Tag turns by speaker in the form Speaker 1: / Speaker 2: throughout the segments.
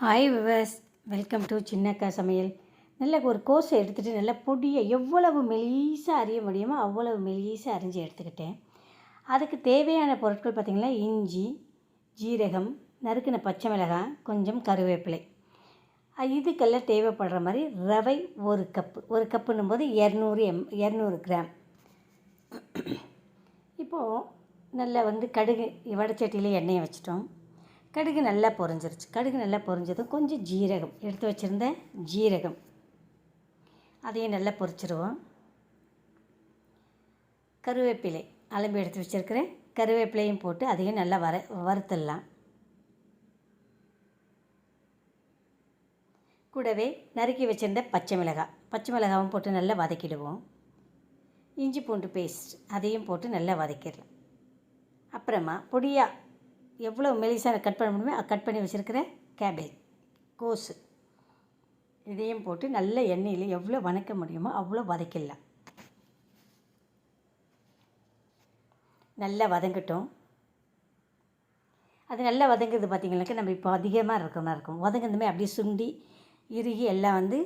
Speaker 1: Hi viewers welcome to Chinnakka Samayal நல்ல ஒரு கோஸை எடுத்துகிட்டு நல்லா பொடியை எவ்வளவு மெலீஸாக அறிய முடியுமோ அவ்வளவு மெலீஸாக அரிஞ்சு எடுத்துக்கிட்டேன். அதுக்கு தேவையான பொருட்கள் பார்த்திங்கன்னா இஞ்சி ஜீரகம் நறுக்கின பச்சை மிளகாய் கொஞ்சம் கருவேப்பிலை. இதுக்கெல்லாம் தேவைப்படுற மாதிரி ரவை ஒரு கப்பு ஒரு கப்புன்னும் போது இரநூறு எம் இரநூறு கிராம் இப்போது நல்லா வந்து கடுகு வடச்சட்டியில் எண்ணெயை வச்சிட்டோம். கடுகு நல்லா பொரிஞ்சிருச்சு. கடுகு நல்லா பொரிஞ்சதும் கொஞ்சம் ஜீரகம். எடுத்து வச்சுருந்த ஜீரகம். அதையும் நல்லா பொரிச்சிருவோம். கருவேப்பிலை அலம்பி எடுத்து வச்சுருக்கிறேன் கருவேப்பிலையும் போட்டு அதையும் நல்லா வர வறுத்துடலாம். கூடவே நறுக்கி வச்சுருந்த பச்சை மிளகாய். பச்சை மிளகாவும் போட்டு நல்லா வதக்கிடுவோம். இஞ்சி பூண்டு பேஸ்ட் அதையும் போட்டு நல்லா வதக்கிடலாம். அப்புறமா பொடியாக எவ்வளோ மெலிசாக கட் பண்ண முடியுமோ கட் பண்ணி வச்சுருக்கிற கேபேஜ் கோஸு. இதையும் போட்டு நல்ல எண்ணெயில் எவ்வளோ வதக்க முடியுமோ அவ்வளோ வதக்கிடலாம். நல்லா வதங்கட்டும். அது நல்லா வதங்குறது பார்த்திங்கனாக்கா நம்ம இப்போ அதிகமாக இருக்கிற மாதிரி இருக்கும். வதங்குனதுமே அப்படியே சுண்டி இறுகி எல்லாம் வந்து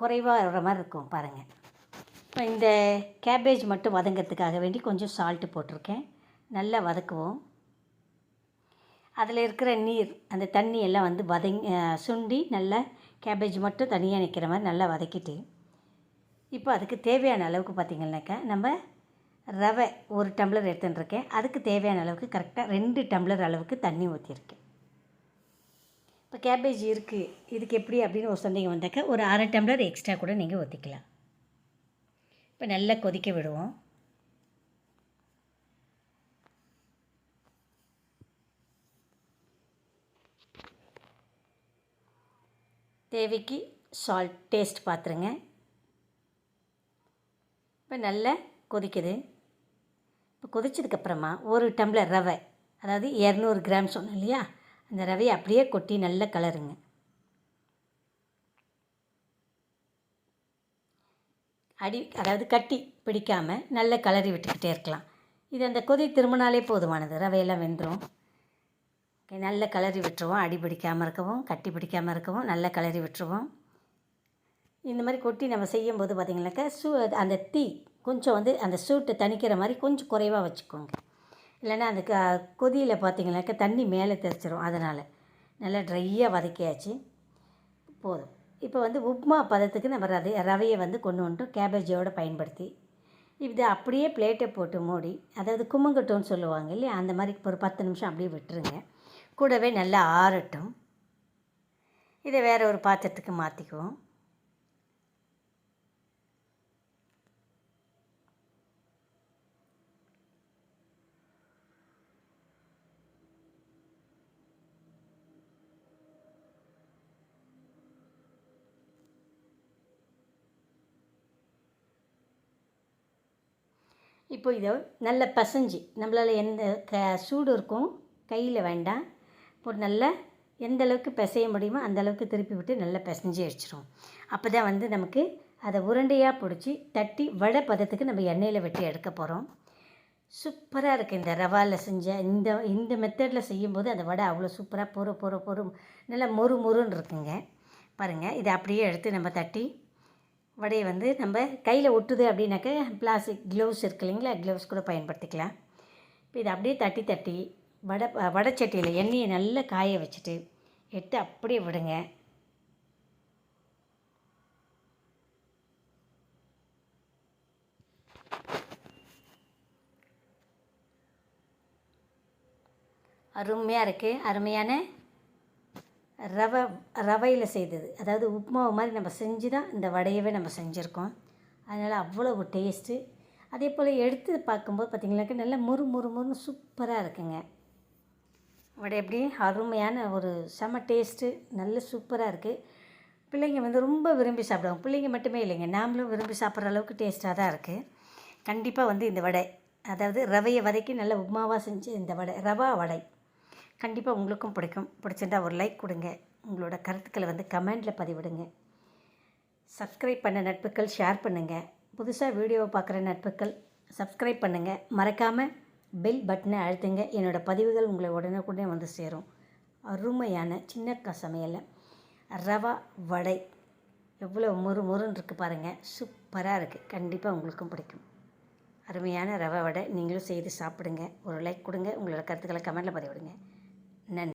Speaker 1: குறைவாக வர மாதிரி இருக்கும் பாருங்கள் இப்போ இந்த கேபேஜ் மட்டும் வதங்கிறதுக்காக வேண்டி கொஞ்சம் சால்ட்டு போட்டிருக்கேன். நல்லா வதக்குவோம். அதில் இருக்கிற நீர் அந்த தண்ணி எல்லாம் வந்து வதங்கி சுண்டி நல்லா கேபேஜ் மட்டும் தனியாக நிற்கிற மாதிரி நல்லா வதக்கிட்டு இப்போ அதுக்கு தேவையான அளவுக்கு பார்த்திங்கனாக்கா நம்ம ரவை ஒரு டம்ளர் எடுத்துட்டுருக்கேன். அதுக்கு தேவையான அளவுக்கு கரெக்டாக ரெண்டு டம்ளர் அளவுக்கு தண்ணி ஊற்றிருக்கேன் இப்போ கேபேஜ் இருக்குது இதுக்கு எப்படி அப்படின்னு ஒரு சந்தேகம் வந்தாக்கா ஒரு அரை டம்ளர் எக்ஸ்ட்ரா கூட நீங்கள் ஊற்றிக்கலாம் இப்போ நல்லா கொதிக்க விடுவோம். தேவைக்கு சால்ட் டேஸ்ட் பார்த்துருங்க இப்போ நல்லா கொதிக்குது. இப்போ கொதிச்சதுக்கப்புறமா ஒரு டம்ளர் ரவை அதாவது இரநூறு கிராம் சொன்னோம் இல்லையா? அந்த ரவையை அப்படியே கொட்டி நல்லா கலருங்க. அடி அதாவது கட்டி பிடிக்காமல் நல்ல கலரி விட்டுக்கிட்டே இருக்கலாம். இது அந்த கொதி திரும்பினாலே போதுமானது. ரவையெல்லாம் வெந்துடும் நல்ல கலரி விட்டுருவோம். அடி பிடிக்காமல் இருக்கவும் கட்டி பிடிக்காமல் இருக்கவும் நல்ல கலரி விட்டுருவோம். இந்த மாதிரி கொட்டி நம்ம செய்யும்போது பார்த்திங்கனாக்கா சூ அந்த தீ கொஞ்சம் வந்து அந்த சூட்டை தணிக்கிற மாதிரி கொஞ்சம் குறைவாக வச்சுக்கோங்க. இல்லைன்னா அந்த க கொதியில் பார்த்திங்கனாக்கா தண்ணி மேலே தெரிச்சிரும் அதனால் நல்லா ட்ரையாக வதக்கியாச்சு. போதும். இப்போ வந்து உப்மா பதத்துக்கு நம்ம ரவை ரவையை வந்து கொண்டு வந்துட்டோம். கேபேஜோடு பயன்படுத்தி. இது அப்படியே பிளேட்டை போட்டு மூடி அதாவது கும்மங்கட்டோன்னு சொல்லுவாங்க இல்லையா? அந்த மாதிரி ஒரு பத்து நிமிஷம் அப்படியே விட்டுருங்க. கூடவே நல்லா ஆறட்டும். இதை வேறு ஒரு பாத்திரத்துக்கு மாற்றிக்குவோம் இப்போ இதை நல்ல பசைஞ்சு நம்மளால் எந்த க சூடு இருக்கும் கையில் வேண்டாம். போட்டு நல்லா எந்த அளவுக்கு பிசைய முடியுமோ அந்த அளவுக்கு திருப்பி விட்டு நல்லா பிசைஞ்சு அடிச்சிடும் அப்போ தான் வந்து நமக்கு அதை உருண்டையாக பிடிச்சி தட்டி வடை பதத்துக்கு நம்ம எண்ணெயில் வெட்டி எடுக்க போகிறோம் சூப்பராக இருக்குது இந்த ரவாவில் செஞ்ச இந்த இந்த மெத்தடில் செய்யும்போது அந்த வடை அவ்வளோ சூப்பராக பொறு பொறு பொறு நல்லா மொறு மொறுன்னு இருக்குங்க. பாருங்கள் இதை அப்படியே எடுத்து நம்ம தட்டி வடையை வந்து நம்ம கையில் ஒட்டுது அப்படின்னாக்க பிளாஸ்டிக் க்ளவுஸ் இருக்கு இல்லைங்களா? க்ளவுஸ் கூட பயன்படுத்திக்கலாம். இப்போ இதை அப்படியே தட்டி தட்டி வடை வடைச்சட்டியில் எண்ணெயை நல்லா காய வச்சுட்டு எடுத்து அப்படியே விடுங்க. அருமையாக இருக்குது அருமையான ரவை ரவையில் செய்தது. அதாவது உப்புமாவு மாதிரி நம்ம செஞ்சு தான் இந்த வடையவே நம்ம செஞ்சுருக்கோம். அதனால் அவ்வளோ டேஸ்ட்டு அதே போல் எடுத்து பார்க்கும்போது பார்த்திங்கனாக்கா நல்லா முறு முறு முறுன்னு சூப்பராக இருக்குங்க. வடை எப்படி? அருமையான ஒரு செம டேஸ்ட்டு நல்ல சூப்பராக இருக்குது பிள்ளைங்க வந்து ரொம்ப விரும்பி சாப்பிடுவாங்க. பிள்ளைங்க மட்டுமே இல்லைங்க. நாமளும் விரும்பி சாப்பிட்ற அளவுக்கு டேஸ்ட்டாக தான் இருக்குது கண்டிப்பாக வந்து இந்த வடை. அதாவது ரவையை வதக்கி நல்ல உப்புமாவாக செஞ்சு இந்த வடை ரவா வடை. கண்டிப்பாக உங்களுக்கும் பிடிக்கும். பிடிச்சிருந்தா ஒரு லைக் கொடுங்க. உங்களோட கருத்துக்களை வந்து கமெண்டில் பதிவிடுங்க. சப்ஸ்கிரைப் பண்ண நட்புகள் ஷேர் பண்ணுங்கள் புதுசாக வீடியோவை பார்க்குற நட்புகள் சப்ஸ்கிரைப் பண்ணுங்கள் மறக்காமல் பெல் பட்டனை அழுத்துங்க. என்னோடய பதிவுகள் உங்களை உடனுக்குடனே வந்து சேரும். அருமையான சின்னக்கா சமையலில் ரவா வடை. எவ்வளோ மொறு மொறுன்னு இருக்குது பாருங்கள் சூப்பராக இருக்குது கண்டிப்பாக உங்களுக்கும் பிடிக்கும். அருமையான ரவை வடை. நீங்களும் செய்து சாப்பிடுங்க. ஒரு லைக் கொடுங்க. உங்களோட கருத்துக்களை கமெண்டில் பதிவிடுங்க. நன்றி.